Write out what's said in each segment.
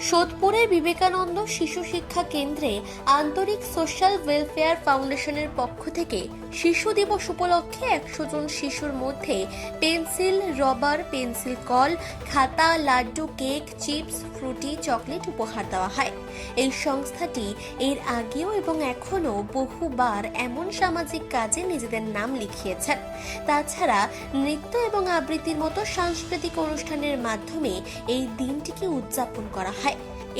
সোদপুরের বিবেকানন্দ শিশু শিক্ষা কেন্দ্রে আন্তরিক সোশ্যাল ওয়েলফেয়ার ফাউন্ডেশনের পক্ষ থেকে শিশু দিবস উপলক্ষে একশো জন শিশুর মধ্যে পেন্সিল, রবার, পেন্সিল কল, খাতা, laddu, cake, chips, Frooti, chocolate উপহার দেওয়া হয়। এই সংস্থাটি এর আগেও এবং এখনও বহুবার এমন সামাজিক কাজে নিজেদের নাম লিখিয়েছেন। তাছাড়া নৃত্য এবং আবৃত্তির মতো সাংস্কৃতিক অনুষ্ঠানের মাধ্যমে এই দিনটিকে উদযাপন করা হয়।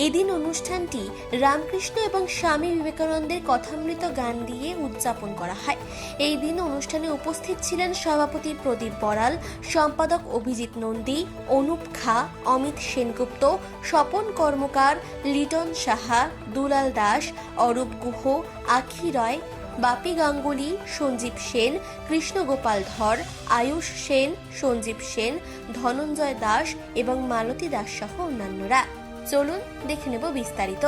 এদিন অনুষ্ঠানটি রামকৃষ্ণ এবং স্বামী বিবেকানন্দের কথামৃত গান দিয়ে উদযাপন করা হয়। এই দিন অনুষ্ঠানে উপস্থিত ছিলেন সভাপতি প্রদীপ বড়াল, সম্পাদক অভিজিৎ নন্দী, অনুপ খা, অমিত সেনগুপ্ত, স্বপন কর্মকার, লিটন সাহা, দুলাল দাস, অরূপ গুহ, আখি রয়, বাপি গাঙ্গুলি, সঞ্জীব সেন কৃষ্ণগোপাল ধর, আয়ুষ সেন, সঞ্জীব সেন, ধনঞ্জয় দাস এবং মালতী দাস সহ অন্যান্যরা। চলুন দেখে নেব বিস্তারিত।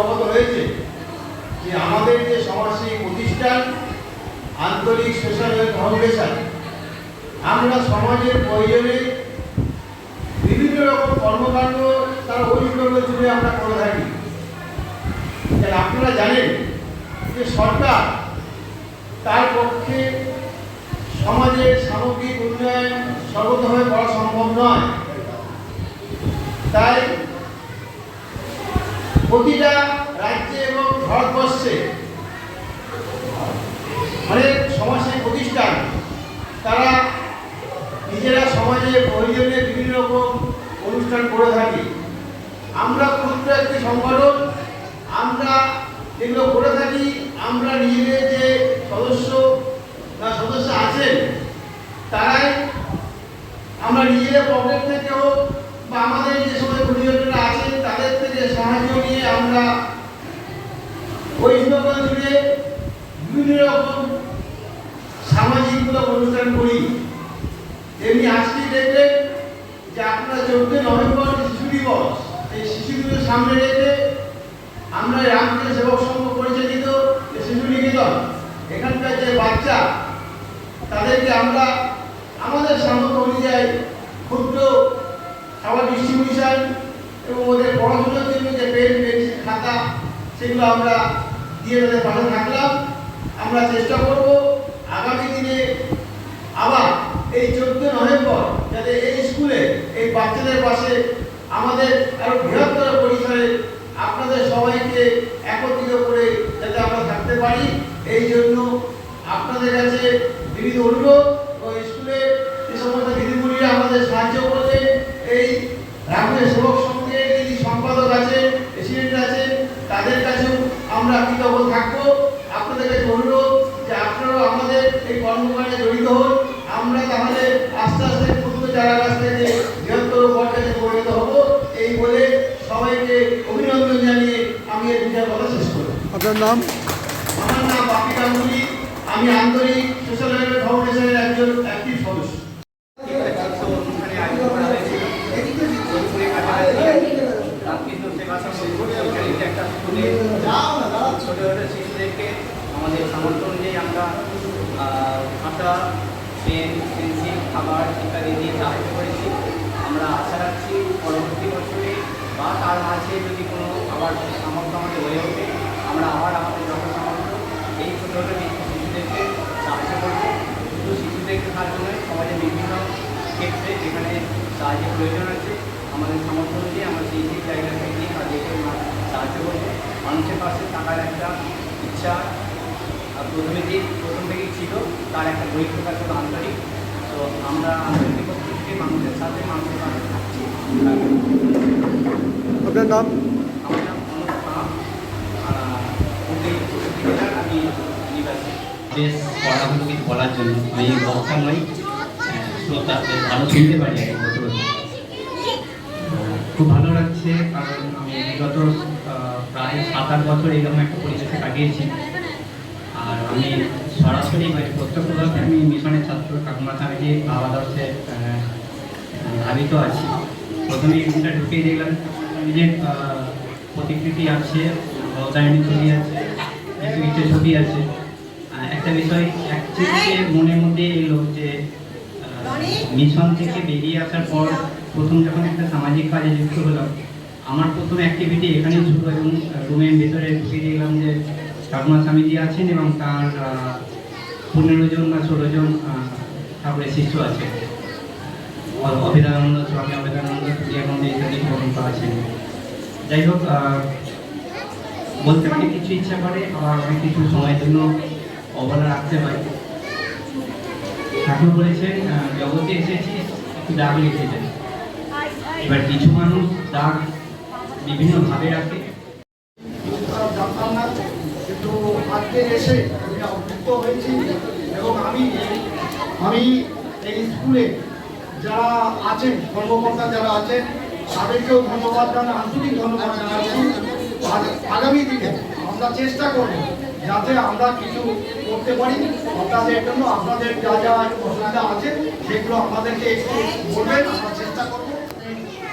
অবগত হয়েছে যে আমাদের যে সমাজসেবী প্রতিষ্ঠান, আন্তরিক সোশ্যাল ফাউন্ডেশন, আমরা সমাজের প্রয়োজনে বিভিন্ন রকম কর্মকাণ্ড তার ওয়েস্টবেঙ্গল জুড়ে আমরা করে থাকি। আপনারা জানেন যে সরকার তার পক্ষে সমাজের সামগ্রিক উন্নয়ন সর্বতভাবে করা সম্ভব নয়। তাই প্রতিটা রাজ্যে এবং ভারতবর্ষে অনেক সমাজসেবী প্রতিষ্ঠান, তারা নিজেরা সমাজে প্রয়োজনে বিভিন্ন রকম অনুষ্ঠান করে থাকি। আমরা ক্ষুদ্র একটি সংগঠন, আমরা যেগুলো করে থাকি, আমরা নিজেদের যে সদস্য বা সদস্য আছেন, তারাই আমরা নিজেদের পকেট থেকে হোক আমাদের যে সময় গুরুজনরা আছেন তাদের থেকে সাহায্য নিয়ে আমরা বৈষ্ণবগঞ্জ জুড়ে বিভিন্ন রকম সামাজিকমূলক অনুষ্ঠান করি। এমনি আজকে দেখবেন যে আপনারা চোদ্দই নভেম্বর শিশু দিবস, এই শিশু দিবস সামনে রেখে আমরা রামকৃষ্ণ সেবক সংঘ পরিচালিত শিশু নিকেতন, এখানকার যে বাচ্চা, তাদেরকে আমরা আমাদের সামর্থ্য অনুযায়ী ক্ষুদ্র খাবার ডিস্ট্রিবিউশন এবং ওদের পড়াশোনার জন্য যে পেন পেন্সিল খাতা, সেগুলো আমরা দিয়ে তাদের পাশে থাকলাম। আমরা চেষ্টা করব আগামী দিনে আবার এই চোদ্দ নভেম্বর যাতে এই স্কুলে এই বাচ্চাদের পাশে আমাদের আরও বৃহত্তর পরিসরে আপনাদের সবাইকে একত্রিত করে যাতে আমরা থাকতে পারি। এই জন্য আপনাদের কাছে বিবিধ অনুরোধ ও স্কুলে যে সমস্ত দিদিমণিরা আমাদের সাহায্য করলেন এই রামকৃষ্ণ সেবক সংঘের যিনি সম্পাদক আছেন প্রেসিডেন্ট আছেন তাদের কাছেও আমরা কৃতজ্ঞ থাকব আপনাদের কাছে অনুরোধ যে আপনারাও আমাদের এই কর্মকাণ্ডে জড়িত হন। আমরা তাহলে আস্তে আস্তে ক্ষুদ্র চারা গাছ থেকে বৃহত্তর পর্যায়ে পরিণত হব? এই বলে সবাইকে অভিনন্দন জানিয়ে আমি এই দুটার কথা শেষ করি আপনার নাম? আমার নাম বাপি গাঙ্গুলি আমি আন্তরিক সোশ্যাল ওয়েলফেয়ার ফাউন্ডেশনের একজন অ্যাক্টিভ সদস্য ছোট ছোট শিশুদেরকে আমাদের সামর্থ্য অনুযায়ী আমরা আহ, খাতা পেন পেন্সিল খাবার ইত্যাদি দিয়ে সাহায্য করেছি। আমরা আশা রাখছি পরবর্তী বছরে বা তার মাঝে যদি কোনো আবার সামর্থ্য আমাদের হয়ে ওঠে, আমরা আবার আমাদের যত সামর্থ্য এই ছোটো ছোটো শিশুদেরকে সাহায্য করব শুধু শিশুদেরকে সাহায্য নয় সমাজের বিভিন্ন ক্ষেত্রে যেখানে সাহায্যের প্রয়োজন আছে, আমাদের সামর্থ্য অনুযায়ী আমরা সেই সেই জায়গা থেকে তাদেরকে সাহায্য করব। মানুষের পাশে থাকার একটা ইচ্ছা প্রথমে যে প্রথম থেকেই ছিল তার একটা বই প্রকাশ হলো আন্তরিক। তো আমরা আন্তরিক পক্ষ থেকে মানুষের সাথে মানুষের পাশে থাকছি। আপনার নাম? আমার নাম অনুপ খাঁ হুগলি চৌষট্টি জেলার আমি নিবাসী বেশ পড়াগুলো বলার জন্য আমি বক্তা নই আহ, শ্রোতা ভালো শুনতে পারি আর কি বলতে বলতে। খুব ভালো লাগছে কারণ আমি বিগত আহ, প্রায় সাত আট বছর এরকম একটা পরিবেশে কাটিয়েছি। আমি সরাসরি মানে প্রত্যক্ষভাবে আমি মিশনের ছাত্র ঠাকুমা স্বামীজি আবাদর্শে ধাবিত আছি। প্রথমে রুমটা ঢুকিয়ে দেখলাম। নিজের প্রতিকৃতি আছে রদায়নী ছবি আছে কিছু ছবি আছে। একটা বিষয় অ্যাকচুয়ালি মনের মধ্যে এলো যে মিশন থেকে বেরিয়ে আসার পর প্রথম যখন একটা সামাজিক কাজে যুক্ত হলাম, আমার প্রথম অ্যাক্টিভিটি এখানেই শুরু এবং রুমের ভেতরে ঢুকিয়ে দেখলাম যে ঠাকুমা স্বামীজি আছেন এবং তার পনেরো জন বা ষোলো জন ঠাকুরের শিষ্য আছে অভেদানন্দ, স্বামী অভেদানন্দ তুলিয়ানন্দ ইত্যাদি পর্যন্ত আছেন। যাই হোক বলতে অনেক কিছু ইচ্ছা করে, আবার অনেক কিছু সময়ের জন্য অবহেলা রাখতে হয়। ঠাকুর বলেছেন জগতে এসেছি, একটু দাগ লিখে যান এবার কিছু মানুষ দাগ বিভিন্ন ভাবে রাখে জানতাম না কিন্তু এসে আমি অভিভূত হয়েছি এবং আমি আমি এই স্কুলে যারা আছেন কর্মকর্তা যারা আছেন, তাদেরকেও ধন্যবাদ জানাই, আন্তরিক ধন্যবাদ জানাচ্ছি। আগামী দিনে আমরা চেষ্টা করব যাতে আমরা কিছু করতে পারি। আপনাদের জন্য আপনাদের যা যা অসুবিধা আছে, সেগুলো আমাদেরকে একটু বলবেন, আমরা চেষ্টা করব।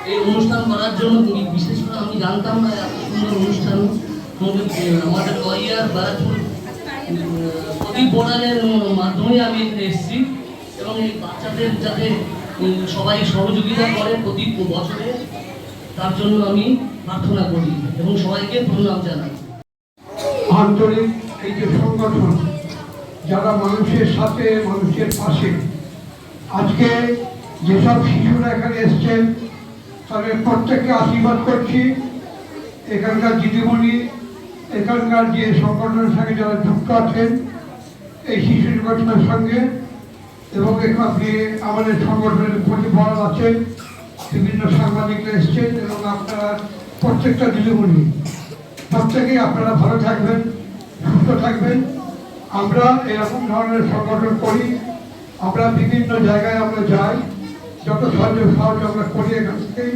এই অনুষ্ঠান করার জন্য তুমি, বিশেষ করে আমি জানতাম না এত সুন্দর অনুষ্ঠান। আমাদের লয়ার ব্যারাকপুর প্রদীপ বোর্ডারের মাধ্যমে আমি এখানে এসেছি এবং এই বাচ্চাদের যাতে সবাই সহযোগিতা করে প্রতি বছরে, তার জন্য আমি প্রার্থনা করি এবং সবাইকে প্রণাম জানাই। আন্তরিক এই যে সংগঠন, যারা মানুষের সাথে, মানুষের পাশে, আজকে যেসব শিশুরা এখানে এসছেন, তাদের প্রত্যেককে আশীর্বাদ করছি। এখানকার দিদিমণি এখানকার যে সংগঠনের সঙ্গে যারা যুক্ত আছেন, এই শিশু সংগঠনের সঙ্গে, এবং এখানে আমাদের সংগঠনের প্রতিফল আছেন, বিভিন্ন সাংবাদিকরা এসছেন, এবং আপনারা প্রত্যেকটা দিদিমণি। প্রত্যেকেই আপনারা ভালো থাকবেন, সুস্থ থাকবেন। আমরা এরকম ধরনের সংগঠন করি, আমরা বিভিন্ন জায়গায় আমরা যাই, যত সাহায্য সাহায্য আমরা করি এখান থেকেই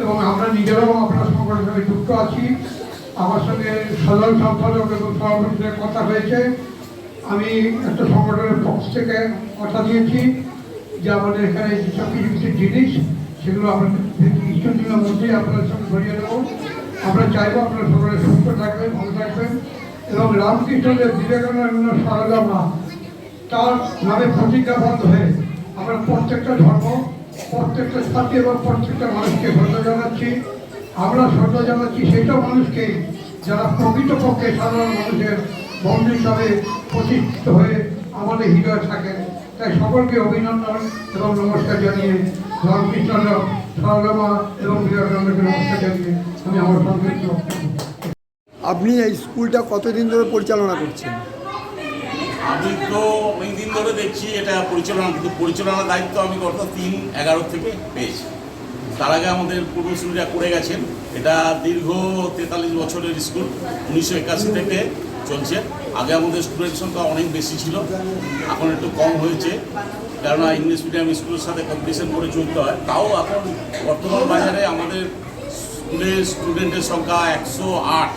এবং আমরা নিজেরাও আপনার সংগঠনের সঙ্গে যুক্ত আছি। আমার সঙ্গে সাধারণ সম্পাদক এবং সভাপতিদের কথা হয়েছে। আমি একটা সংগঠনের পক্ষ থেকে কথা দিয়েছি যে আমাদের এখানে যেসব কিছু কিছু জিনিস, সেগুলো আমরা কিছুদিনের মধ্যেই আপনার সঙ্গে ধরিয়ে দেবো। আমরা চাইব আপনারা সকলে সুস্থ থাকবেন, ভালো থাকবেন। এবং রামকৃষ্ণদেব বিবেকানন্দ সরলমা তার নামে প্রতিজ্ঞাবদ্ধ হয়ে আমরা প্রত্যেকটা ধর্ম, প্রত্যেকটা জাতি এবং প্রত্যেকটা মানুষকে শ্রদ্ধা জানাচ্ছি। আমরা শ্রদ্ধা জানাচ্ছি সেটা মানুষকে যারা প্রকৃতপক্ষে সাধারণ মানুষের বন্ধু হিসাবে প্রতিষ্ঠিত হয়ে আমাদের হৃদয়ে থাকেন। তাই সকলকে অভিনন্দন এবং নমস্কার জানিয়ে রামকৃষ্ণ সরলমা এবং বিবেকানন্দকে নমস্কার জানিয়ে আমি আমার সংক্ষিপ্ত আপনি এই স্কুলটা কতদিন ধরে পরিচালনা করছেন? আমি তো অনেকদিন ধরে দেখছি এটা পরিচালনা, কিন্তু পরিচালনার দায়িত্ব আমি গত তিন, এগারো থেকে পেয়েছি। তার আগে আমাদের পূর্বসূরীরা করে গেছেন। এটা দীর্ঘ তেতাল্লিশ বছরের স্কুল উনিশশো একাশি থেকে চলছে। আগে আমাদের স্টুডেন্ট সংখ্যা অনেক বেশি ছিল এখন একটু কম হয়েছে। কেননা ইংলিশ মিডিয়াম স্কুলের সাথে কম্পিটিশন করে চলতে হয়। তাও এখন বর্তমান বাজারে আমাদের স্কুলের স্টুডেন্টের সংখ্যা একশো আট।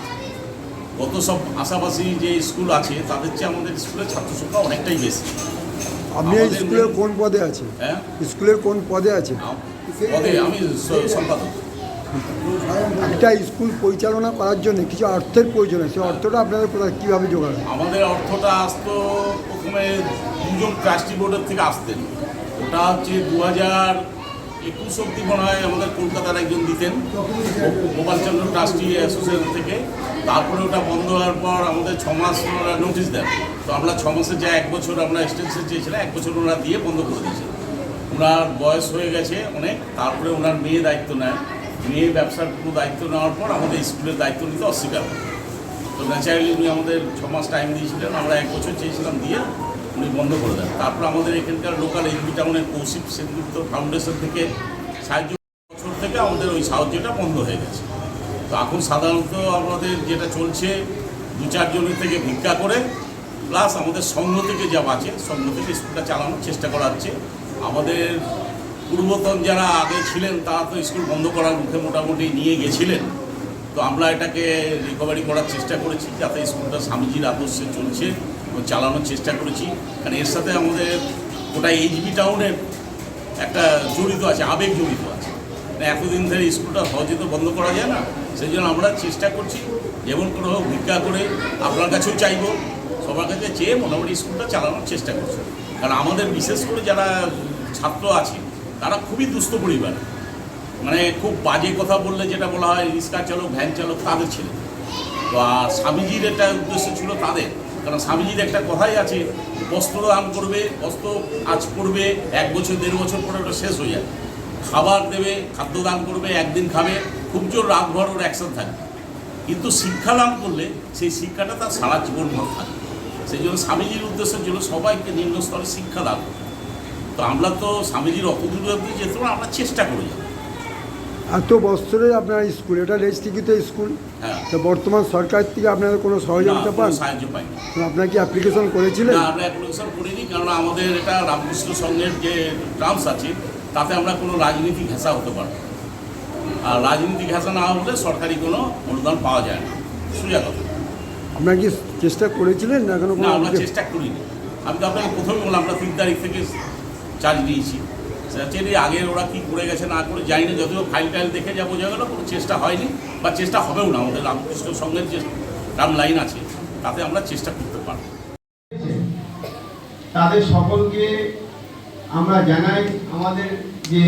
গত সব আশাপাশি যে স্কুল আছে তাদের চেয়ে আমাদের স্কুলের ছাত্র সংখ্যা অনেকটাই বেশি। আপনি স্কুলের কোন পদে আছেন? হ্যাঁ? স্কুলের কোন পদে আম- পদে আমি সম্পাদক। একটা স্কুল পরিচালনা করার জন্য কিছু অর্থের প্রয়োজন আছে অর্থটা আপনাদের কোথায় কীভাবে জোগাড় আমাদের অর্থটা আসতো প্রথমে দুজন ট্রাস্টি বোর্ডের থেকে আসতেন। ওটা হচ্ছে দু হাজার একুশ অব্দি মনে হয় আমাদের কলকাতার একজন দিতেন গোপালচন্দ্র ট্রাস্টি অ্যাসোসিয়েশন থেকে। তারপরে ওটা বন্ধ হওয়ার পর আমাদের ছ মাস ওনারা নোটিশ দেন। তো আমরা ছ মাসের যা এক বছর আমরা এক্সটেনশন চেয়েছিলাম এক বছর ওনারা দিয়ে বন্ধ করে দিয়েছেন ওনার বয়স হয়ে গেছে অনেক, তারপরে ওনার মেয়ে দায়িত্ব নেয়। মেয়ে ব্যবসার পুরো দায়িত্ব নেওয়ার পর আমাদের স্কুলের দায়িত্ব নিতে অস্বীকার করে তো ন্যাচারালি উনি আমাদের ছ মাস টাইম দিয়েছিলেন, আমরা এক বছর চেয়েছিলাম দিয়ে উনি বন্ধ করে দেন। তারপর আমাদের এখানকার লোকাল এইচবি টাউনের কৌশিক সেনগুপ্ত ফাউন্ডেশন থেকে সাহায্য বছর থেকে আমাদের ওই সাহায্যটা বন্ধ হয়ে গেছে। তো এখন সাধারণত আমাদের যেটা চলছে, দু চারজনের থেকে ভিক্ষা করে প্লাস আমাদের সংঘ থেকে যা বাঁচে সংঘ থেকে স্কুলটা চালানোর চেষ্টা করা হচ্ছে। আমাদের পূর্বতন যারা আগে ছিলেন, তারা তো স্কুল বন্ধ করার মুখে মোটামুটি নিয়ে গেছিলেন। তো আমরা এটাকে রিকভারি করার চেষ্টা করেছি, যাতে স্কুলটা স্বামীজির আদর্শে চলছে এবং চালানোর চেষ্টা করেছি। কারণ এর সাথে আমাদের গোটা এইচবি টাউনের একটা জড়িত আছে, আবেগ জড়িত আছে। মানে এতদিন ধরে স্কুলটা সহজে তো বন্ধ করা যায় না, সেই জন্য আমরা চেষ্টা করছি, যেমন কোনো ভিক্ষা করে আপনার কাছেও চাইব, সবার কাছে চেয়ে মোটামুটি স্কুলটা চালানোর চেষ্টা করছি। কারণ আমাদের বিশেষ করে যারা ছাত্র আছে, তারা খুবই দুস্থ পরিবার। মানে খুব বাজে কথা বললে যেটা বলা হয়, রিক্সা চালক, ভ্যান চালক, তাদের ছেলে। তো স্বামীজির একটা উদ্দেশ্য ছিল তাদের। কারণ স্বামীজির একটা কথাই আছে, বস্ত্র দান করবে, বস্ত্র আজ করবে এক বছর, দেড় বছর পরে ওটা শেষ হয়ে যাবে। খাবার দেবে, খাদ্য দান করবে, একদিন খাবে, খুব জোর রাতভর ওর অ্যাকশন থাকবে। কিন্তু শিক্ষা দান করলে সেই শিক্ষাটা তার সারা জীবন ভর থাকবে। সেই জন্য স্বামীজির উদ্দেশ্য ছিল সবাইকে নিম্ন স্তরে শিক্ষা দান। তো আমরা তো স্বামীজির অত দূরে অব্দি যেতে পারব না, আমরা চেষ্টা করে এত বছরের আপনার স্কুল এটা রেজিস্ট্রিকৃত স্কুল। হ্যাঁ। তো বর্তমান সরকার থেকে আপনারা কোনো সহযোগিতা না, পান? সাহায্য পাইনি। তো আপনার কি অ্যাপ্লিকেশন করেছিলেন? আমরা অ্যাপ্লিকেশন করিনি কারণ আমাদের এটা রামকৃষ্ণ সংঘের যে টার্মস আছে তাতে আমরা কোনো রাজনীতি ঘেঁষা হতে পারব না। আর রাজনীতি ঘেঁষা না হলে সরকারি কোনো অনুদান পাওয়া যায় না। সোজা কথা। আপনার কি চেষ্টা করেছিলেন না এখনও না কোনো আমরা চেষ্টা করিনি। আমি তো আপনাকে প্রথমে বললাম আমরা তিন তারিখ থেকে চার্জ দিয়েছি। অ্যাকচুয়ালি আগে ওরা কি করে গেছে না করে জানি না, যদিও ফাইল টাইল দেখে যা বোঝা গেলো, কোনো চেষ্টা হয়নি, বা চেষ্টা হবেও না, আমাদের রামকৃষ্ণ সংঘের যে টার্ম লাইন আছে, তাতে আমরা চেষ্টা করতে পারব। তাদের সকলকে আমরা জানাই আমাদের যে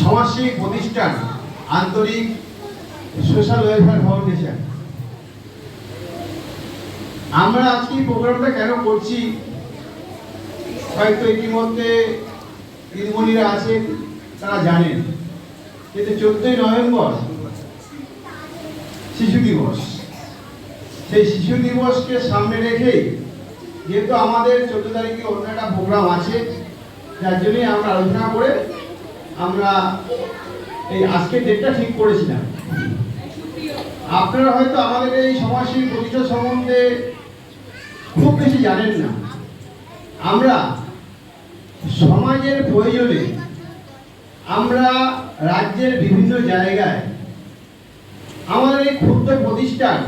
সমাজসেবী প্রতিষ্ঠান আন্তরিক সোশ্যাল ওয়েলফেয়ার ফাউন্ডেশন। আমরা আজকে প্রোগ্রামটা কেন করছি? হয়তো ইতিমধ্যে দিদিমণিরা আছেন, তারা জানেন। কিন্তু চোদ্দই নভেম্বর শিশু দিবস। সেই শিশু দিবসকে সামনে রেখেই যেহেতু আমাদের চোদ্দ তারিখে অন্য একটা প্রোগ্রাম আছে, যার জন্যই আমরা আলোচনা করে আমরা এই আজকের ডেটটা ঠিক করেছিলাম। আপনারা হয়তো আমাদের এই সমাজসেবী প্রতিষ্ঠা সম্বন্ধে খুব বেশি জানেন না। আমরা সমাজের প্রয়োজনে আমরা রাজ্যের বিভিন্ন জায়গায় আমাদের এই ক্ষুদ্র প্রতিষ্ঠান,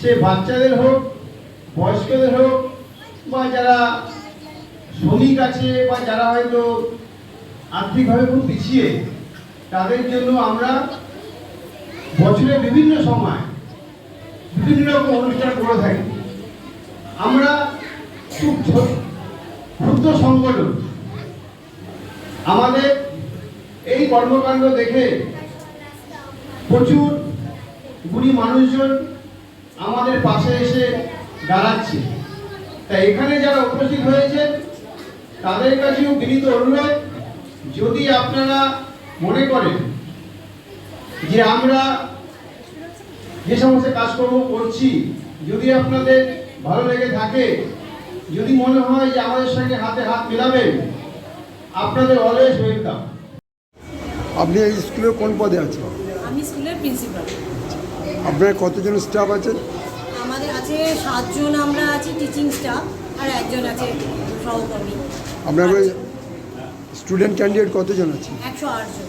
সে বাচ্চাদের হোক, বয়স্কদের হোক, বা যারা শ্রমিক আছে, বা যারা হয়তো আর্থিকভাবে খুব পিছিয়ে, তাদের জন্য আমরা বছরে বিভিন্ন সময় বিভিন্ন রকম অনুষ্ঠান করে থাকি। আমরা খুব ক্ষুদ্র সংগঠন। আমাদের এই কর্মকাণ্ড দেখে প্রচুর গুণী মানুষজন আমাদের পাশে এসে দাঁড়াচ্ছে। তাই এখানে যারা উপস্থিত হয়েছে তাদের কাছেও বিনীত অনুরোধ, যদি আপনারা মনে করেন যে আমরা যে সমস্ত কাজকর্ম করছি, যদি আপনাদের ভালো লেগে থাকে যদি মনে হয় যে আমাদের সঙ্গে হাতে হাত মেলাবেন আপনাদের অলওয়েজ ওয়েলকাম আপনি এই স্কুলে কোন পদে আছেন? আমি স্কুলের প্রিন্সিপাল আপনার কতজন স্টাফ আছেন? আমাদের আছে সাতজন আমরা আছি টিচিং স্টাফ আর একজন আছে সহকর্মী। আপনার স্টুডেন্ট ক্যান্ডিডেট কতজন আছে? একশো আটজন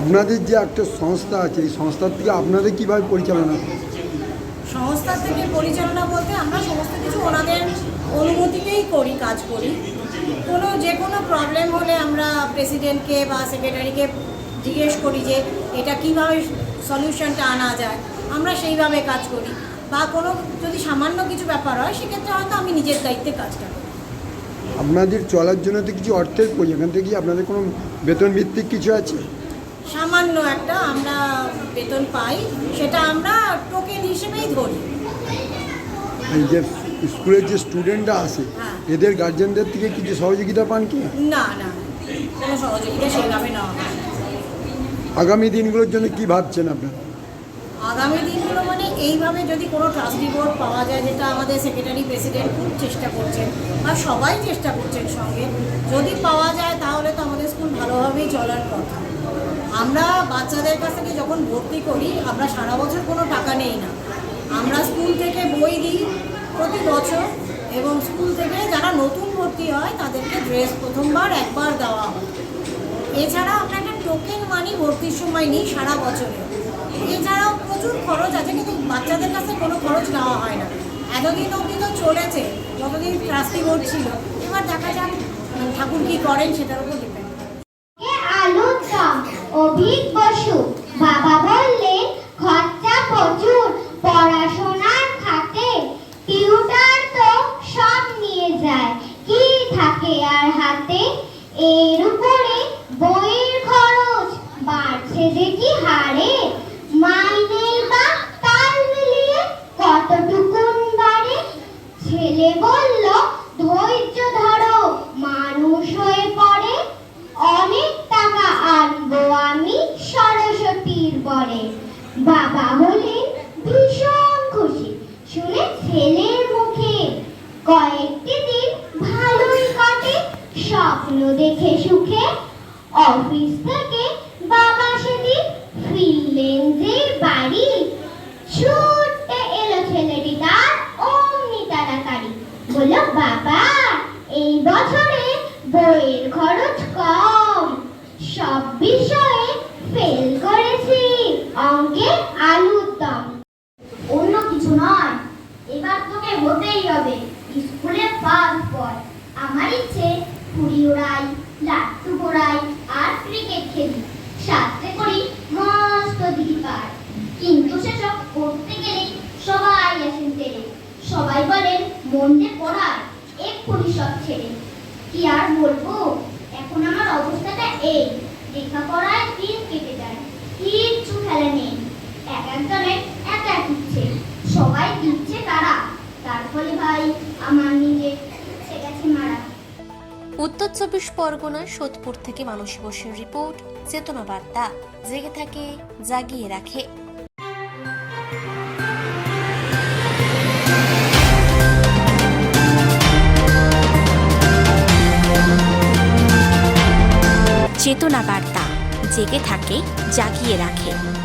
আপনাদের যে একটা সংস্থা আছে এই সংস্থার থেকে আপনাদের কীভাবে পরিচালনা? সংস্থা থেকে পরিচালনা বলতে আমরা সমস্ত কিছু ওনাদের অনুমতিতেই করি কাজ করি। কোনো যে কোনো প্রবলেম হলে আমরা প্রেসিডেন্টকে বা সেক্রেটারিকে জিজ্ঞেস করি যে এটা কীভাবে সলিউশনটা আনা যায়? আমরা সেইভাবে কাজ করি। বা কোনো যদি সামান্য কিছু ব্যাপার হয় সেক্ষেত্রে হয়তো আমি নিজের দায়িত্বে কাজটা করি। আপনাদের চলার জন্য তো কিছু অর্থের প্রয়োজন। এখান থেকে আপনাদের কোনো বেতন ভিত্তিক কিছু আছে? সামান্য একটা আমরা বেতন পাই। সেটা আমরা টোকেন হিসেবেই ধরি। যে স্কুলের যে স্টুডেন্টরা আসে হ্যাঁ। এদের গার্জেনদের থেকে কিছু সহযোগিতা পান কি না না কোনো সহযোগিতা না। আগামী দিনগুলোর জন্য কি ভাবছেন আপনারা আগামী দিনগুলো মানে এইভাবে যদি কোনো ট্রাস্টি বোর্ড পাওয়া যায় যেটা আমাদের সেক্রেটারি প্রেসিডেন্ট খুব চেষ্টা করছেন বা সবাই চেষ্টা করছেন সঙ্গে যদি পাওয়া যায় তাহলে তো আমাদের স্কুল ভালোভাবেই চলার কথা আমরা বাচ্চাদের কাছ থেকে যখন ভর্তি করি আমরা সারা বছর কোনো টাকা নেই না আমরা স্কুল থেকে বই দিই প্রতি বছর এবং স্কুল থেকে যারা নতুন ভর্তি হয়, তাদেরকে ড্রেস প্রথমবার একবার দেওয়া হয়। এছাড়া আমরা একটা টোকেন মানি ভর্তির সময় নিই সারা বছরে। এছাড়াও প্রচুর খরচ আছে, কিন্তু বাচ্চাদের কাছে কোনো খরচ নেওয়া হয় না। এতদিন অবধি তো চলেছে, যতদিন ট্রাস্টি বোর্ড ছিল। এবার দেখা যাক, ঠাকুর কী করেন সেটার উপর ডিপেন্ড অভিক বসু বাবা বললেন খরচা প্রচুর পড়াশোনার খাতে টিউটার তো সব নিয়ে যায় কি থাকে আর হাতে এর উপরে বই হয়েছে যে কি হারে মাইনেই বা তাল মিলিয়ে কতটুকুন বাড়ে ছেলে বলল ধৈর্য ধরো মানুষ হয়ে পড়ে অনেক টাকা আনব আমি সরস্বতীর বরে বাবা হলেন ভীষণ খুশি। শুনে ছেলের মুখে কয়েকটি দিন ভালোই কাটে, স্বপ্ন দেখে সুখে অফিস থেকে বাবা সেদিন ফিরলেন যে বাড়ি ছুটতে এলো ছেলেটি তার অমনি তাড়াতাড়ি। বলল, বাবা, এই বছরে বইয়ের খরচ কম। সব বিষয়ে ফেল করেছি অঙ্কে আলুর দম অন্য কিছু নয় এবার তোকে হতেই হবে স্কুলে পাস কর আমার ইচ্ছে পুরি ওড়াই লাট্টু পোড়াই আর ক্রিকেট খেলি সাথে করি মস্ত দিদি পার কিন্তু সেসব করতে গেলে সবাই আসেন তেরে সবাই বলেন মন দিয়ে পড়ায় এক্ষুনি সব ছেড়ে কি আর বলব এখন আমার অবস্থাটা এই লেখাপড়ায় দিন কেটে যায় কিচ্ছু খেলে নেই এক একজনের এক এক ইচ্ছে সবাই দিচ্ছে তারা তার ফলে ভাই আমার নিজে ইচ্ছে গেছে মারা উত্তর চব্বিশ পরগনার সোদপুর থেকে মানসী বসের রিপোর্ট, চেতনা বার্তা। জেগে থাকে, জাগিয়ে রাখে। চেতনা বার্তা। জেগে থাকে, জাগিয়ে রাখে।